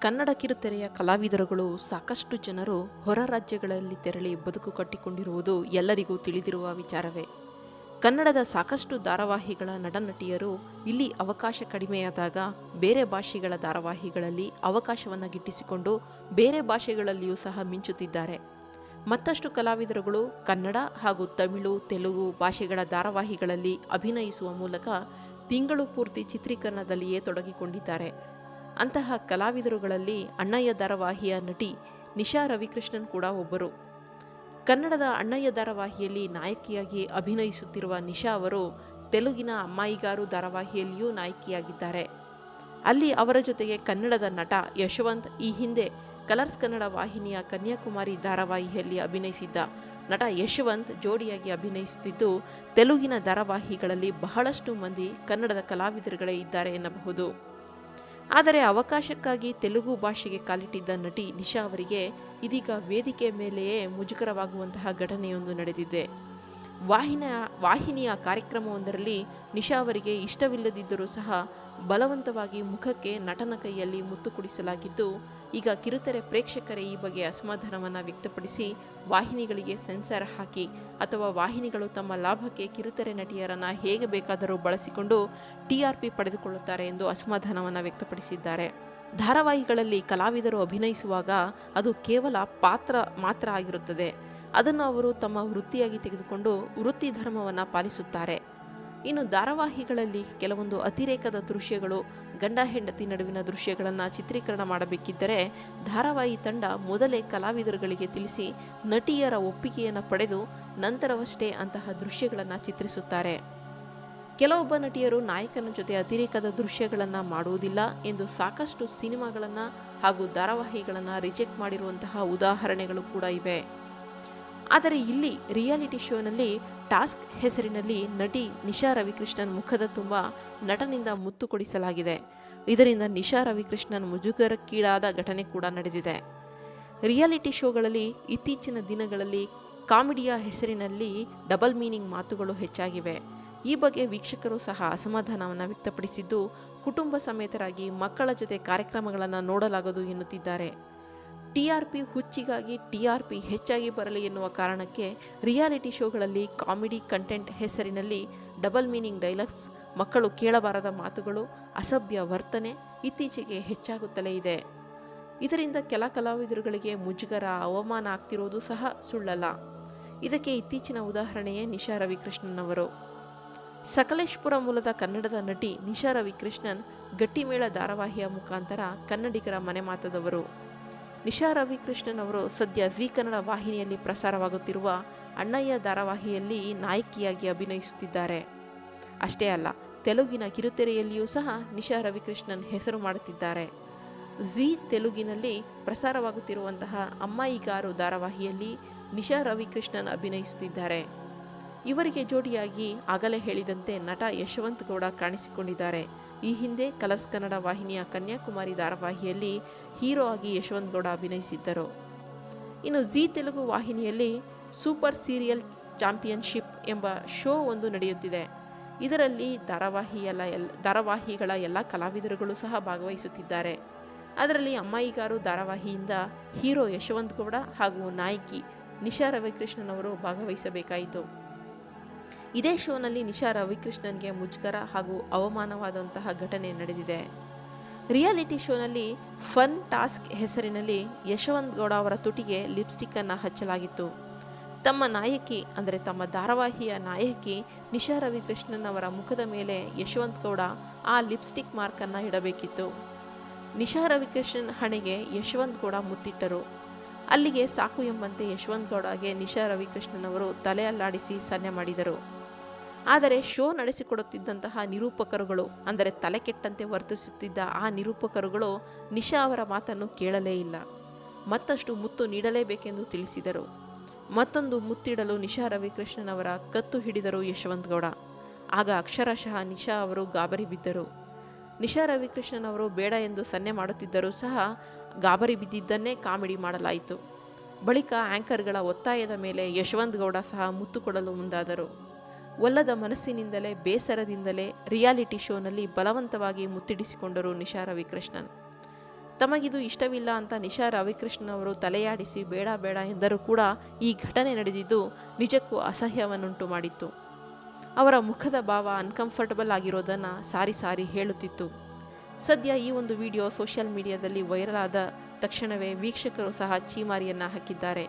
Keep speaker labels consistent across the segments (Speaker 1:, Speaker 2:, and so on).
Speaker 1: ಕನ್ನಡ ಕಿರುತೆರೆಯ ಕಲಾವಿದರುಗಳು ಸಾಕಷ್ಟು ಜನರು ಹೊರ ರಾಜ್ಯಗಳಲ್ಲಿ ತೆರಳಿ ಬದುಕು ಕಟ್ಟಿಕೊಂಡಿರುವುದು ಎಲ್ಲರಿಗೂ ತಿಳಿದಿರುವ ವಿಚಾರವೇ. ಕನ್ನಡದ ಸಾಕಷ್ಟು ಧಾರಾವಾಹಿಗಳ ನಟನಟಿಯರು ಇಲ್ಲಿ ಅವಕಾಶ ಕಡಿಮೆಯಾದಾಗ ಬೇರೆ ಭಾಷೆಗಳ ಧಾರಾವಾಹಿಗಳಲ್ಲಿ ಅವಕಾಶವನ್ನು ಗಿಟ್ಟಿಸಿಕೊಂಡು ಬೇರೆ ಭಾಷೆಗಳಲ್ಲಿಯೂ ಸಹ ಮಿಂಚುತ್ತಿದ್ದಾರೆ. ಮತ್ತಷ್ಟು ಕಲಾವಿದರುಗಳು ಕನ್ನಡ ಹಾಗೂ ತಮಿಳು, ತೆಲುಗು ಭಾಷೆಗಳ ಧಾರಾವಾಹಿಗಳಲ್ಲಿ ಅಭಿನಯಿಸುವ ಮೂಲಕ ತಿಂಗಳು ಪೂರ್ತಿ ಚಿತ್ರೀಕರಣದಲ್ಲಿಯೇ ತೊಡಗಿಕೊಂಡಿದ್ದಾರೆ. ಅಂತಹ ಕಲಾವಿದರುಗಳಲ್ಲಿ ಅಣ್ಣಯ್ಯ ಧಾರಾವಾಹಿಯ ನಟಿ ನಿಶಾ ರವಿಕೃಷ್ಣನ್ ಕೂಡ ಒಬ್ಬರು. ಕನ್ನಡದ ಅಣ್ಣಯ್ಯ ಧಾರಾವಾಹಿಯಲ್ಲಿ ನಾಯಕಿಯಾಗಿ ಅಭಿನಯಿಸುತ್ತಿರುವ ನಿಶಾ ಅವರು ತೆಲುಗಿನ ಅಮ್ಮಾಯಿಗಾರು ಧಾರಾವಾಹಿಯಲ್ಲಿಯೂ ನಾಯಕಿಯಾಗಿದ್ದಾರೆ. ಅಲ್ಲಿ ಅವರ ಜೊತೆಗೆ ಕನ್ನಡದ ನಟ ಯಶವಂತ್, ಈ ಹಿಂದೆ ಕಲರ್ಸ್ ಕನ್ನಡ ವಾಹಿನಿಯ ಕನ್ಯಾಕುಮಾರಿ ಧಾರಾವಾಹಿಯಲ್ಲಿ ಅಭಿನಯಿಸಿದ್ದ ನಟ ಯಶವಂತ್ ಜೋಡಿಯಾಗಿ ಅಭಿನಯಿಸುತ್ತಿದ್ದು, ತೆಲುಗಿನ ಧಾರಾವಾಹಿಗಳಲ್ಲಿ ಬಹಳಷ್ಟು ಮಂದಿ ಕನ್ನಡದ ಕಲಾವಿದರುಗಳೇ ಇದ್ದಾರೆ ಎನ್ನಬಹುದು. ಆದರೆ ಅವಕಾಶಕ್ಕಾಗಿ ತೆಲುಗು ಭಾಷೆಗೆ ಕಾಲಿಟ್ಟಿದ್ದ ನಟಿ ನಿಶಾ ಅವರಿಗೆ ಇದೀಗ ವೇದಿಕೆ ಮೇಲೆಯೇ ಮುಜುಗರವಾಗುವಂತಹ ಘಟನೆಯೊಂದು ನಡೆದಿದೆ. ವಾಹಿನ, ವಾಹಿನಿಯ ಕಾರ್ಯಕ್ರಮವೊಂದರಲ್ಲಿ ನಿಶಾ ಅವರಿಗೆ ಇಷ್ಟವಿಲ್ಲದಿದ್ದರೂ ಸಹ ಬಲವಂತವಾಗಿ ಮುಖಕ್ಕೆ ನಟನ ಕೈಯಲ್ಲಿ ಮುತ್ತು ಕುಡಿಸಲಾಗಿದ್ದು, ಈಗ ಕಿರುತೆರೆ ಪ್ರೇಕ್ಷಕರೇ ಈ ಬಗ್ಗೆ ಅಸಮಾಧಾನವನ್ನು ವ್ಯಕ್ತಪಡಿಸಿ ವಾಹಿನಿಗಳಿಗೆ ಸೆನ್ಸಾರ್ ಹಾಕಿ ಅಥವಾ ವಾಹಿನಿಗಳು ತಮ್ಮ ಲಾಭಕ್ಕೆ ಕಿರುತೆರೆ ನಟಿಯರನ್ನು ಹೇಗೆ ಬೇಕಾದರೂ ಬಳಸಿಕೊಂಡು ಟಿ ಆರ್ ಪಿ ಪಡೆದುಕೊಳ್ಳುತ್ತಾರೆ ಎಂದು ಅಸಮಾಧಾನವನ್ನು ವ್ಯಕ್ತಪಡಿಸಿದ್ದಾರೆ. ಧಾರಾವಾಹಿಗಳಲ್ಲಿ ಕಲಾವಿದರು ಅಭಿನಯಿಸುವಾಗ ಅದು ಕೇವಲ ಪಾತ್ರ ಮಾತ್ರ ಆಗಿರುತ್ತದೆ. ಅದನ್ನು ಅವರು ತಮ್ಮ ವೃತ್ತಿಯಾಗಿ ತೆಗೆದುಕೊಂಡು ವೃತ್ತಿ ಧರ್ಮವನ್ನು ಪಾಲಿಸುತ್ತಾರೆ. ಇನ್ನು ಧಾರಾವಾಹಿಗಳಲ್ಲಿ ಕೆಲವೊಂದು ಅತಿರೇಕದ ದೃಶ್ಯಗಳು, ಗಂಡ ಹೆಂಡತಿ ನಡುವಿನ ದೃಶ್ಯಗಳನ್ನು ಚಿತ್ರೀಕರಣ ಮಾಡಬೇಕಿದ್ದರೆ ಧಾರಾವಾಹಿ ತಂಡ ಮೊದಲೇ ಕಲಾವಿದರುಗಳಿಗೆ ತಿಳಿಸಿ ನಟಿಯರ ಒಪ್ಪಿಗೆಯನ್ನು ಪಡೆದು ನಂತರವಷ್ಟೇ ಅಂತಹ ದೃಶ್ಯಗಳನ್ನು ಚಿತ್ರಿಸುತ್ತಾರೆ. ಕೆಲವೊಬ್ಬ ನಟಿಯರು ನಾಯಕನ ಜೊತೆ ಅತಿರೇಕದ ದೃಶ್ಯಗಳನ್ನು ಮಾಡುವುದಿಲ್ಲ ಎಂದು ಸಾಕಷ್ಟು ಸಿನಿಮಾಗಳನ್ನು ಹಾಗೂ ಧಾರಾವಾಹಿಗಳನ್ನು ರಿಜೆಕ್ಟ್ ಮಾಡಿರುವಂತಹ ಉದಾಹರಣೆಗಳು ಕೂಡ ಇವೆ. ಆದರೆ ಇಲ್ಲಿ ರಿಯಾಲಿಟಿ ಶೋನಲ್ಲಿ ಟಾಸ್ಕ್ ಹೆಸರಿನಲ್ಲಿ ನಟಿ ನಿಶಾ ರವಿಕೃಷ್ಣನ್ ಮುಖದ ತುಂಬ ನಟನಿಂದ ಮುತ್ತು ಕೊಡಿಸಲಾಗಿದೆ. ಇದರಿಂದ ನಿಶಾ ರವಿಕೃಷ್ಣನ್ ಮುಜುಗರಕ್ಕೀಡಾದ ಘಟನೆ ಕೂಡ ನಡೆದಿದೆ. ರಿಯಾಲಿಟಿ ಶೋಗಳಲ್ಲಿ ಇತ್ತೀಚಿನ ದಿನಗಳಲ್ಲಿ ಕಾಮಿಡಿಯ ಹೆಸರಿನಲ್ಲಿ ಡಬಲ್ ಮೀನಿಂಗ್ ಮಾತುಗಳು ಹೆಚ್ಚಾಗಿವೆ. ಈ ಬಗ್ಗೆ ವೀಕ್ಷಕರು ಸಹ ಅಸಮಾಧಾನವನ್ನು ವ್ಯಕ್ತಪಡಿಸಿದ್ದು, ಕುಟುಂಬ ಸಮೇತರಾಗಿ ಮಕ್ಕಳ ಜೊತೆ ಕಾರ್ಯಕ್ರಮಗಳನ್ನು ನೋಡಲಾಗದು ಎನ್ನುತ್ತಿದ್ದಾರೆ. ಟಿಆರ್ಪಿ ಹುಚ್ಚಿಗಾಗಿ ಟಿ ಆರ್ ಪಿ ಹೆಚ್ಚಾಗಿ ಬರಲಿ ಎನ್ನುವ ಕಾರಣಕ್ಕೆ ರಿಯಾಲಿಟಿ ಶೋಗಳಲ್ಲಿ ಕಾಮಿಡಿ ಕಂಟೆಂಟ್ ಹೆಸರಿನಲ್ಲಿ ಡಬಲ್ ಮೀನಿಂಗ್ ಡೈಲಾಗ್ಸ್, ಮಕ್ಕಳು ಕೇಳಬಾರದ ಮಾತುಗಳು, ಅಸಭ್ಯ ವರ್ತನೆ ಇತ್ತೀಚೆಗೆ ಹೆಚ್ಚಾಗುತ್ತಲೇ ಇದೆ. ಇದರಿಂದ ಕೆಲ ಕಲಾವಿದರುಗಳಿಗೆ ಮುಜುಗರ, ಅವಮಾನ ಆಗ್ತಿರೋದು ಸಹ ಸುಳ್ಳಲ್ಲ. ಇದಕ್ಕೆ ಇತ್ತೀಚಿನ ಉದಾಹರಣೆಯೇ ನಿಶಾ ರವಿಕೃಷ್ಣನ್ ಅವರು. ಸಕಲೇಶ್ಪುರ ಮೂಲದ ಕನ್ನಡದ ನಟಿ ನಿಶಾ ರವಿಕೃಷ್ಣನ್ ಗಟ್ಟಿಮೇಳ ಧಾರಾವಾಹಿಯ ಮುಖಾಂತರ ಕನ್ನಡಿಗರ ಮನೆ ಮಾತದವರು. ನಿಶಾ ರವಿಕೃಷ್ಣನ್ ಅವರು ಸದ್ಯ ಜೀ ಕನ್ನಡ ವಾಹಿನಿಯಲ್ಲಿ ಪ್ರಸಾರವಾಗುತ್ತಿರುವ ಅಣ್ಣಯ್ಯ ಧಾರಾವಾಹಿಯಲ್ಲಿ ನಾಯಕಿಯಾಗಿ ಅಭಿನಯಿಸುತ್ತಿದ್ದಾರೆ. ಅಷ್ಟೇ ಅಲ್ಲ, ತೆಲುಗಿನ ಕಿರುತೆರೆಯಲ್ಲಿಯೂ ಸಹ ನಿಶಾ ರವಿಕೃಷ್ಣನ್ ಹೆಸರು ಮಾಡುತ್ತಿದ್ದಾರೆ. ಜಿ ತೆಲುಗಿನಲ್ಲಿ ಪ್ರಸಾರವಾಗುತ್ತಿರುವಂತಹ ಅಮ್ಮಾಯಿಗಾರು ಧಾರಾವಾಹಿಯಲ್ಲಿ ನಿಶಾ ರವಿಕೃಷ್ಣನ್ ಅಭಿನಯಿಸುತ್ತಿದ್ದಾರೆ. ಇವರಿಗೆ ಜೋಡಿಯಾಗಿ ಆಗಲೇ ಹೇಳಿದಂತೆ ನಟ ಯಶವಂತ್ ಗೌಡ ಕಾಣಿಸಿಕೊಂಡಿದ್ದಾರೆ. ಈ ಹಿಂದೆ ಕಲರ್ಸ್ ಕನ್ನಡ ವಾಹಿನಿಯ ಕನ್ಯಾಕುಮಾರಿ ಧಾರಾವಾಹಿಯಲ್ಲಿ ಹೀರೋ ಆಗಿ ಯಶವಂತ್ ಗೌಡ ಅಭಿನಯಿಸಿದ್ದರು. ಇನ್ನು ಜಿ ತೆಲುಗು ವಾಹಿನಿಯಲ್ಲಿ ಸೂಪರ್ ಸೀರಿಯಲ್ ಚಾಂಪಿಯನ್ಶಿಪ್ ಎಂಬ ಶೋ ಒಂದು ನಡೆಯುತ್ತಿದೆ. ಇದರಲ್ಲಿ ಧಾರಾವಾಹಿಯಲ್ಲ ಎಲ್, ಧಾರಾವಾಹಿಗಳ ಎಲ್ಲ ಕಲಾವಿದರುಗಳು ಸಹ ಭಾಗವಹಿಸುತ್ತಿದ್ದಾರೆ. ಅದರಲ್ಲಿ ಅಮ್ಮಾಯಿಗಾರು ಧಾರಾವಾಹಿಯಿಂದ ಹೀರೋ ಯಶವಂತ್ ಗೌಡ ಹಾಗೂ ನಾಯಕಿ ನಿಶಾ ರವಿಕೃಷ್ಣನ್ ಅವರು ಭಾಗವಹಿಸಬೇಕಾಯಿತು. ಇದೇ ಶೋನಲ್ಲಿ ನಿಶಾ ರವಿಕೃಷ್ಣನ್ಗೆ ಮುಜುಗರ ಹಾಗೂ ಅವಮಾನವಾದಂತಹ ಘಟನೆ ನಡೆದಿದೆ. ರಿಯಾಲಿಟಿ ಶೋನಲ್ಲಿ ಫನ್ ಟಾಸ್ಕ್ ಹೆಸರಿನಲ್ಲಿ ಯಶವಂತ್ ಗೌಡ ಅವರ ತುಟಿಗೆ ಲಿಪ್ಸ್ಟಿಕ್ಕನ್ನು ಹಚ್ಚಲಾಗಿತ್ತು. ತಮ್ಮ ನಾಯಕಿ, ಅಂದರೆ ತಮ್ಮ ಧಾರಾವಾಹಿಯ ನಾಯಕಿ ನಿಶಾ ರವಿಕೃಷ್ಣನ್ ಅವರ ಮುಖದ ಮೇಲೆ ಯಶವಂತ್ ಗೌಡ ಆ ಲಿಪ್ಸ್ಟಿಕ್ ಮಾರ್ಕನ್ನು ಇಡಬೇಕಿತ್ತು. ನಿಶಾ ರವಿಕೃಷ್ಣನ್ ಹಣೆಗೆ ಯಶವಂತ್ ಗೌಡ ಮುತ್ತಿಟ್ಟರು. ಅಲ್ಲಿಗೆ ಸಾಕು ಎಂಬಂತೆ ಯಶವಂತ್ ಗೌಡಗೆ ನಿಶಾ ರವಿಕೃಷ್ಣನ್ ಅವರು ತಲೆ ಅಲ್ಲಾಡಿಸಿ ಸನ್ನೆ ಮಾಡಿದರು. ಆದರೆ ಶೋ ನಡೆಸಿಕೊಡುತ್ತಿದ್ದಂತಹ ನಿರೂಪಕರುಗಳು, ಅಂದರೆ ತಲೆ ಕೆಟ್ಟಂತೆ ವರ್ತಿಸುತ್ತಿದ್ದ ಆ ನಿರೂಪಕರುಗಳು ನಿಶಾ ಅವರ ಮಾತನ್ನು ಕೇಳಲೇ ಇಲ್ಲ. ಮತ್ತಷ್ಟು ಮುತ್ತು ನೀಡಲೇಬೇಕೆಂದು ತಿಳಿಸಿದರು. ಮತ್ತೊಂದು ಮುತ್ತಿಡಲು ನಿಶಾ ರವಿಕೃಷ್ಣನ್ ಅವರ ಕತ್ತು ಹಿಡಿದರು ಯಶವಂತ್ ಗೌಡ ಆಗ ಅಕ್ಷರಶಃ ನಿಶಾ ಅವರು ಗಾಬರಿ ಬಿದ್ದರು. ನಿಶಾ ರವಿಕೃಷ್ಣನ್ ಅವರು ಬೇಡ ಎಂದು ಸನ್ನೆ ಮಾಡುತ್ತಿದ್ದರೂ ಸಹ ಗಾಬರಿ ಬಿದ್ದಿದ್ದನ್ನೇ ಕಾಮಿಡಿ ಮಾಡಲಾಯಿತು. ಬಳಿಕ ಆ್ಯಂಕರ್ಗಳ ಒತ್ತಾಯದ ಮೇಲೆ ಯಶವಂತ್ ಗೌಡ ಸಹ ಮುತ್ತು ಕೊಡಲು ಮುಂದಾದರು. ಒಲ್ಲದ ಮನಸ್ಸಿನಿಂದಲೇ, ಬೇಸರದಿಂದಲೇ ರಿಯಾಲಿಟಿ ಶೋನಲ್ಲಿ ಬಲವಂತವಾಗಿ ಮುತ್ತಿಡಿಸಿಕೊಂಡರು ನಿಶಾ ರವಿಕೃಷ್ಣನ್. ತಮಗಿದು ಇಷ್ಟವಿಲ್ಲ ಅಂತ ನಿಶಾ ರವಿಕೃಷ್ಣನ್ ಅವರು ತಲೆಯಾಡಿಸಿ, ಬೇಡ ಬೇಡ ಎಂದರೂ ಕೂಡ ಈ ಘಟನೆ ನಡೆದಿದ್ದು ನಿಜಕ್ಕೂ ಅಸಹ್ಯವನ್ನುಂಟು ಮಾಡಿತ್ತು. ಅವರ ಮುಖದ ಭಾವ ಅನ್ಕಂಫರ್ಟಬಲ್ ಆಗಿರೋದನ್ನು ಸಾರಿ ಸಾರಿ ಹೇಳುತ್ತಿತ್ತು. ಸದ್ಯ ಈ ಒಂದು ವಿಡಿಯೋ ಸೋಷಿಯಲ್ ಮೀಡಿಯಾದಲ್ಲಿ ವೈರಲ್ ಆದ ತಕ್ಷಣವೇ ವೀಕ್ಷಕರು ಸಹ ಚೀಮಾರಿಯನ್ನು ಹಾಕಿದ್ದಾರೆ.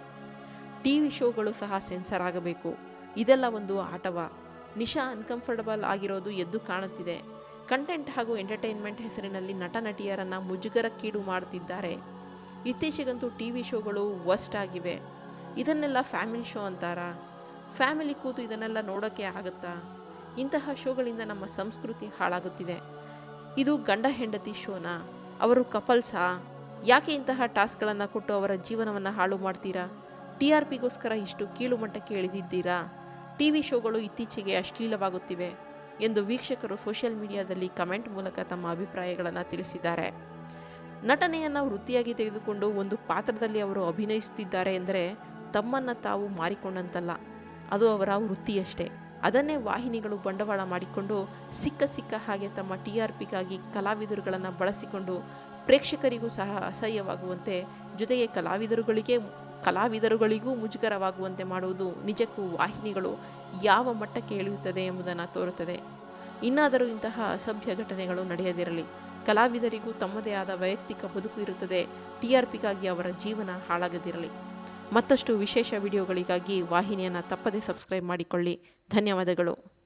Speaker 1: ಟಿ ವಿ ಶೋಗಳು ಸಹ ಸೆನ್ಸರ್ ಆಗಬೇಕು. ಇದೆಲ್ಲ ಒಂದು ಆಟವ. ನಿಶಾ ಅನ್ಕಂಫರ್ಟಬಲ್ ಆಗಿರೋದು ಎದ್ದು ಕಾಣುತ್ತಿದೆ. ಕಂಟೆಂಟ್ ಹಾಗೂ ಎಂಟರ್ಟೈನ್ಮೆಂಟ್ ಹೆಸರಿನಲ್ಲಿ ನಟ ನಟಿಯರನ್ನು ಮುಜುಗರಕ್ಕೀಡು ಮಾಡುತ್ತಿದ್ದಾರೆ ಇತ್ತೀಚೆಗಂತೂ ಟಿ ವಿ ಶೋಗಳು ವರ್ಸ್ಟ್ ಆಗಿವೆ. ಇದನ್ನೆಲ್ಲ ಫ್ಯಾಮಿಲಿ ಶೋ ಅಂತಾರಾ? ಫ್ಯಾಮಿಲಿ ಕೂತು ಇದನ್ನೆಲ್ಲ ನೋಡೋಕ್ಕೆ ಆಗುತ್ತಾ? ಇಂತಹ ಶೋಗಳಿಂದ ನಮ್ಮ ಸಂಸ್ಕೃತಿ ಹಾಳಾಗುತ್ತಿದೆ. ಇದು ಗಂಡ ಹೆಂಡತಿ ಶೋನಾ? ಅವರು ಕಪಲ್ಸಾ ಯಾಕೆ ಇಂತಹ ಟಾಸ್ಕ್ಗಳನ್ನು ಕೊಟ್ಟು ಅವರ ಜೀವನವನ್ನು ಹಾಳು ಮಾಡ್ತೀರಾ? ಟಿ ಆರ್ ಪಿಗೋಸ್ಕರ ಇಷ್ಟು ಕೀಳು ಮಟ್ಟಕ್ಕೆ ಇಳಿದಿದ್ದೀರಾ? ಟಿ ವಿ ಶೋಗಳು ಇತ್ತೀಚೆಗೆ ಅಶ್ಲೀಲವಾಗುತ್ತಿವೆ ಎಂದು ವೀಕ್ಷಕರು ಸೋಷಿಯಲ್ ಮೀಡಿಯಾದಲ್ಲಿ ಕಮೆಂಟ್ ಮೂಲಕ ತಮ್ಮ ಅಭಿಪ್ರಾಯಗಳನ್ನು ತಿಳಿಸಿದ್ದಾರೆ. ನಟನೆಯನ್ನು ವೃತ್ತಿಯಾಗಿ ತೆಗೆದುಕೊಂಡು ಒಂದು ಪಾತ್ರದಲ್ಲಿ ಅವರು ಅಭಿನಯಿಸುತ್ತಿದ್ದಾರೆ ಎಂದರೆ ತಮ್ಮನ್ನು ತಾವು ಮಾರಿಕೊಂಡಂತಲ್ಲ, ಅದು ಅವರ ವೃತ್ತಿಯಷ್ಟೇ. ಅದನ್ನೇ ವಾಹಿನಿಗಳು ಬಂಡವಾಳ ಮಾಡಿಕೊಂಡು ಸಿಕ್ಕ ಸಿಕ್ಕ ಹಾಗೆ ತಮ್ಮ ಟಿ ಆರ್ ಪಿಗಾಗಿ ಕಲಾವಿದರುಗಳನ್ನು ಬಳಸಿಕೊಂಡು ಪ್ರೇಕ್ಷಕರಿಗೂ ಸಹ ಅಸಹ್ಯವಾಗುವಂತೆ ಜೊತೆಗೆ ಕಲಾವಿದರುಗಳಿಗೆ ಕಲಾವಿದರುಗಳಿಗೂ ಮುಜುಗರವಾಗುವಂತೆ ಮಾಡುವುದು ನಿಜಕ್ಕೂ ವಾಹಿನಿಗಳು ಯಾವ ಮಟ್ಟಕ್ಕೆ ಇಳಿಯುತ್ತದೆ ಎಂಬುದನ್ನು ತೋರುತ್ತದೆ. ಇನ್ನಾದರೂ ಇಂತಹ ಅಸಭ್ಯ ಘಟನೆಗಳು ನಡೆಯದಿರಲಿ. ಕಲಾವಿದರಿಗೂ ತಮ್ಮದೇ ಆದ ವೈಯಕ್ತಿಕ ಬದುಕು ಇರುತ್ತದೆ. ಟಿ ಆರ್ ಪಿಗಾಗಿ ಅವರ ಜೀವನ ಹಾಳಾಗದಿರಲಿ. ಮತ್ತಷ್ಟು ವಿಶೇಷ ವಿಡಿಯೋಗಳಿಗಾಗಿ ವಾಹಿನಿಯನ್ನು ತಪ್ಪದೇ ಸಬ್ಸ್ಕ್ರೈಬ್ ಮಾಡಿಕೊಳ್ಳಿ. ಧನ್ಯವಾದಗಳು.